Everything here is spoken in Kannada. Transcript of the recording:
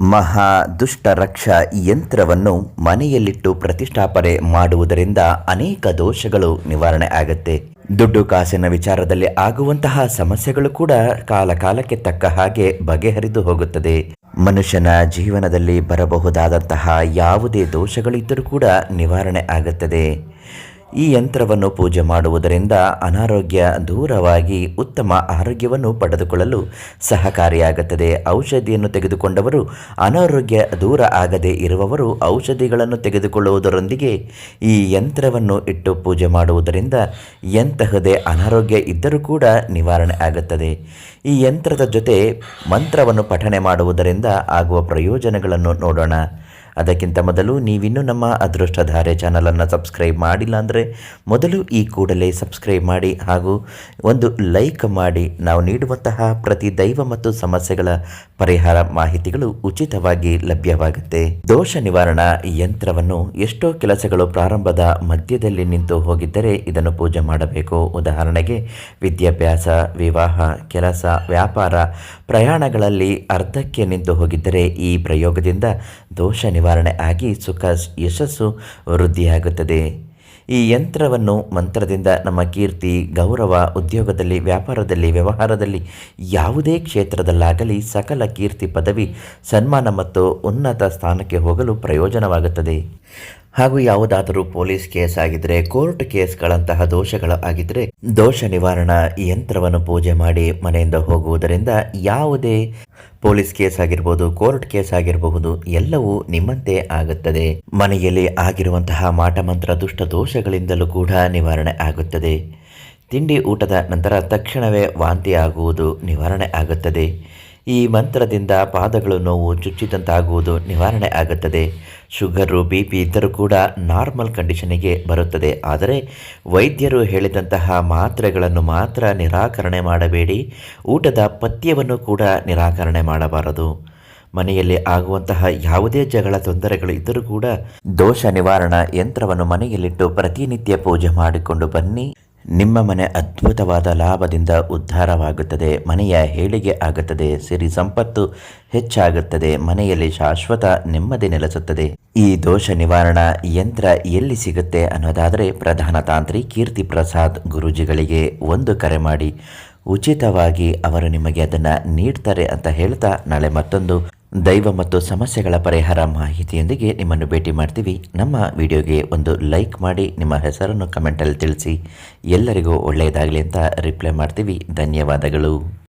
ಮಹಾ ದುಷ್ಟ ರಕ್ಷಾ ಯಂತ್ರವನ್ನು ಮನೆಯಲ್ಲಿಟ್ಟು ಪ್ರತಿಷ್ಠಾಪನೆ ಮಾಡುವುದರಿಂದ ಅನೇಕ ದೋಷಗಳು ನಿವಾರಣೆ ಆಗುತ್ತೆ. ದುಡ್ಡು ಕಾಸಿನ ವಿಚಾರದಲ್ಲಿ ಆಗುವಂತಹ ಸಮಸ್ಯೆಗಳು ಕೂಡ ಕಾಲ ಕಾಲಕ್ಕೆ ತಕ್ಕ ಹಾಗೆ ಬಗೆಹರಿದು ಹೋಗುತ್ತದೆ. ಮನುಷ್ಯನ ಜೀವನದಲ್ಲಿ ಬರಬಹುದಾದಂತಹ ಯಾವುದೇ ದೋಷಗಳಿದ್ದರೂ ಕೂಡ ನಿವಾರಣೆ ಆಗುತ್ತದೆ. ಈ ಯಂತ್ರವನ್ನು ಪೂಜೆ ಮಾಡುವುದರಿಂದ ಅನಾರೋಗ್ಯ ದೂರವಾಗಿ ಉತ್ತಮ ಆರೋಗ್ಯವನ್ನು ಪಡೆದುಕೊಳ್ಳಲು ಸಹಕಾರಿಯಾಗುತ್ತದೆ. ಔಷಧಿಯನ್ನು ತೆಗೆದುಕೊಂಡವರು ಅನಾರೋಗ್ಯ ದೂರ ಆಗದೆ ಇರುವವರು ಔಷಧಿಗಳನ್ನು ತೆಗೆದುಕೊಳ್ಳುವುದರೊಂದಿಗೆ ಈ ಯಂತ್ರವನ್ನು ಇಟ್ಟು ಪೂಜೆ ಮಾಡುವುದರಿಂದ ಎಂತಹದೇ ಅನಾರೋಗ್ಯ ಇದ್ದರೂ ಕೂಡ ನಿವಾರಣೆ ಆಗುತ್ತದೆ. ಈ ಯಂತ್ರದ ಜೊತೆ ಮಂತ್ರವನ್ನು ಪಠನೆ ಮಾಡುವುದರಿಂದ ಆಗುವ ಪ್ರಯೋಜನಗಳನ್ನು ನೋಡೋಣ. ಅದಕ್ಕಿಂತ ಮೊದಲು ನೀವಿನ್ನೂ ನಮ್ಮ ಅದೃಷ್ಟಧಾರೆ ಚಾನಲನ್ನು ಸಬ್ಸ್ಕ್ರೈಬ್ ಮಾಡಿಲ್ಲ ಅಂದರೆ ಮೊದಲು ಈ ಕೂಡಲೇ ಸಬ್ಸ್ಕ್ರೈಬ್ ಮಾಡಿ ಹಾಗೂ ಒಂದು ಲೈಕ್ ಮಾಡಿ. ನಾವು ನೀಡುವಂತಹ ಪ್ರತಿ ದೈವ ಮತ್ತು ಸಮಸ್ಯೆಗಳ ಪರಿಹಾರ ಮಾಹಿತಿಗಳು ಉಚಿತವಾಗಿ ಲಭ್ಯವಾಗುತ್ತೆ. ದೋಷ ನಿವಾರಣಾ ಯಂತ್ರವನ್ನು ಎಷ್ಟೋ ಕೆಲಸಗಳು ಪ್ರಾರಂಭದ ಮಧ್ಯದಲ್ಲಿ ನಿಂತು ಹೋಗಿದ್ದರೆ ಇದನ್ನು ಪೂಜೆ ಮಾಡಬೇಕು. ಉದಾಹರಣೆಗೆ ವಿದ್ಯಾಭ್ಯಾಸ, ವಿವಾಹ, ಕೆಲಸ, ವ್ಯಾಪಾರ ಪ್ರಯಾಣಗಳಲ್ಲಿ ಅರ್ಧಕ್ಕೆ ನಿಂತು ಹೋಗಿದ್ದರೆ ಈ ಪ್ರಯೋಗದಿಂದ ದೋಷ ನಿವಾರಣೆ ಆಗಿ ಸುಖ, ಯಶಸ್ಸು ವೃದ್ಧಿಯಾಗುತ್ತದೆ. ಈ ಯಂತ್ರವನ್ನು ಮಂತ್ರದಿಂದ ನಮ್ಮ ಕೀರ್ತಿ, ಗೌರವ, ಉದ್ಯೋಗದಲ್ಲಿ, ವ್ಯಾಪಾರದಲ್ಲಿ, ವ್ಯವಹಾರದಲ್ಲಿ ಯಾವುದೇ ಕ್ಷೇತ್ರದಲ್ಲಾಗಲಿ ಸಕಲ ಕೀರ್ತಿ ಪದವಿ, ಸನ್ಮಾನ ಮತ್ತು ಉನ್ನತ ಸ್ಥಾನಕ್ಕೆ ಹೋಗಲು ಪ್ರಯೋಜನವಾಗುತ್ತದೆ. ಹಾಗೂ ಯಾವುದಾದರೂ ಪೊಲೀಸ್ ಕೇಸ್ ಆಗಿದ್ರೆ, ಕೋರ್ಟ್ ಕೇಸ್ಗಳಂತಹ ದೋಷಗಳು ಆಗಿದ್ರೆ ದೋಷ ನಿವಾರಣಾ ಯಂತ್ರವನ್ನು ಪೂಜೆ ಮಾಡಿ ಮನೆಯಿಂದ ಹೋಗುವುದರಿಂದ ಯಾವುದೇ ಪೊಲೀಸ್ ಕೇಸ್ ಆಗಿರ್ಬೋದು, ಕೋರ್ಟ್ ಕೇಸ್ ಆಗಿರಬಹುದು, ಎಲ್ಲವೂ ನಿಮ್ಮಂತೆ ಆಗುತ್ತದೆ. ಮನೆಯಲ್ಲಿ ಆಗಿರುವಂತಹ ಮಾಟಮಂತ್ರ ದುಷ್ಟ ದೋಷಗಳಿಂದಲೂ ಕೂಡ ನಿವಾರಣೆ ಆಗುತ್ತದೆ. ತಿಂಡಿ ಊಟದ ನಂತರ ತಕ್ಷಣವೇ ವಾಂತಿ ಆಗುವುದು ನಿವಾರಣೆ ಆಗುತ್ತದೆ. ಈ ಮಂತ್ರದಿಂದ ಪಾದಗಳು ನೋವು ಚುಚ್ಚಿದಂತಾಗುವುದು ನಿವಾರಣೆ ಆಗುತ್ತದೆ. ಶುಗರು, ಬಿ ಪಿ ಇದ್ದರೂ ಕೂಡ ನಾರ್ಮಲ್ ಕಂಡೀಷನಿಗೆ ಬರುತ್ತದೆ. ಆದರೆ ವೈದ್ಯರು ಹೇಳಿದಂತಹ ಮಾತ್ರೆಗಳನ್ನು ಮಾತ್ರ ನಿರಾಕರಣೆ ಮಾಡಬೇಡಿ. ಊಟದ ಪಥ್ಯವನ್ನು ಕೂಡ ನಿರಾಕರಣೆ ಮಾಡಬಾರದು. ಮನೆಯಲ್ಲಿ ಆಗುವಂತಹ ಯಾವುದೇ ಜಗಳ ತೊಂದರೆಗಳು ಇದ್ದರೂ ಕೂಡ ದೋಷ ನಿವಾರಣಾ ಯಂತ್ರವನ್ನು ಮನೆಯಲ್ಲಿಟ್ಟು ಪ್ರತಿನಿತ್ಯ ಪೂಜೆ ಮಾಡಿಕೊಂಡು ಬನ್ನಿ. ನಿಮ್ಮ ಮನೆ ಅದ್ಭುತವಾದ ಲಾಭದಿಂದ ಉದ್ಧಾರವಾಗುತ್ತದೆ, ಮನೆಯ ಹೇಳಿಗೆ ಆಗುತ್ತದೆ, ಸಿರಿ ಸಂಪತ್ತು ಹೆಚ್ಚಾಗುತ್ತದೆ, ಮನೆಯಲ್ಲಿ ಶಾಶ್ವತ ನೆಮ್ಮದಿ ನೆಲೆಸುತ್ತದೆ. ಈ ದೋಷ ನಿವಾರಣಾ ಯಂತ್ರ ಎಲ್ಲಿ ಸಿಗುತ್ತೆ ಅನ್ನೋದಾದರೆ ಪ್ರಧಾನ ತಾಂತ್ರಿ ಕೀರ್ತಿ ಪ್ರಸಾದ್ ಗುರೂಜಿಗಳಿಗೆ ಒಂದು ಕರೆ ಮಾಡಿ. ಉಚಿತವಾಗಿ ಅವರು ನಿಮಗೆ ಅದನ್ನು ನೀಡ್ತಾರೆ ಅಂತ ಹೇಳ್ತಾ ನಾಳೆ ಮತ್ತೊಂದು ದೈವ ಮತ್ತು ಸಮಸ್ಯೆಗಳ ಪರಿಹಾರ ಮಾಹಿತಿಯೊಂದಿಗೆ ನಿಮ್ಮನ್ನು ಭೇಟಿ ಮಾಡ್ತೀವಿ. ನಮ್ಮ ವಿಡಿಯೋಗೆ ಒಂದು ಲೈಕ್ ಮಾಡಿ, ನಿಮ್ಮ ಹೆಸರನ್ನು ಕಮೆಂಟಲ್ಲಿ ತಿಳಿಸಿ. ಎಲ್ಲರಿಗೂ ಒಳ್ಳೆಯದಾಗಲಿ ಅಂತ ರಿಪ್ಲೈ ಮಾಡ್ತೀವಿ. ಧನ್ಯವಾದಗಳು.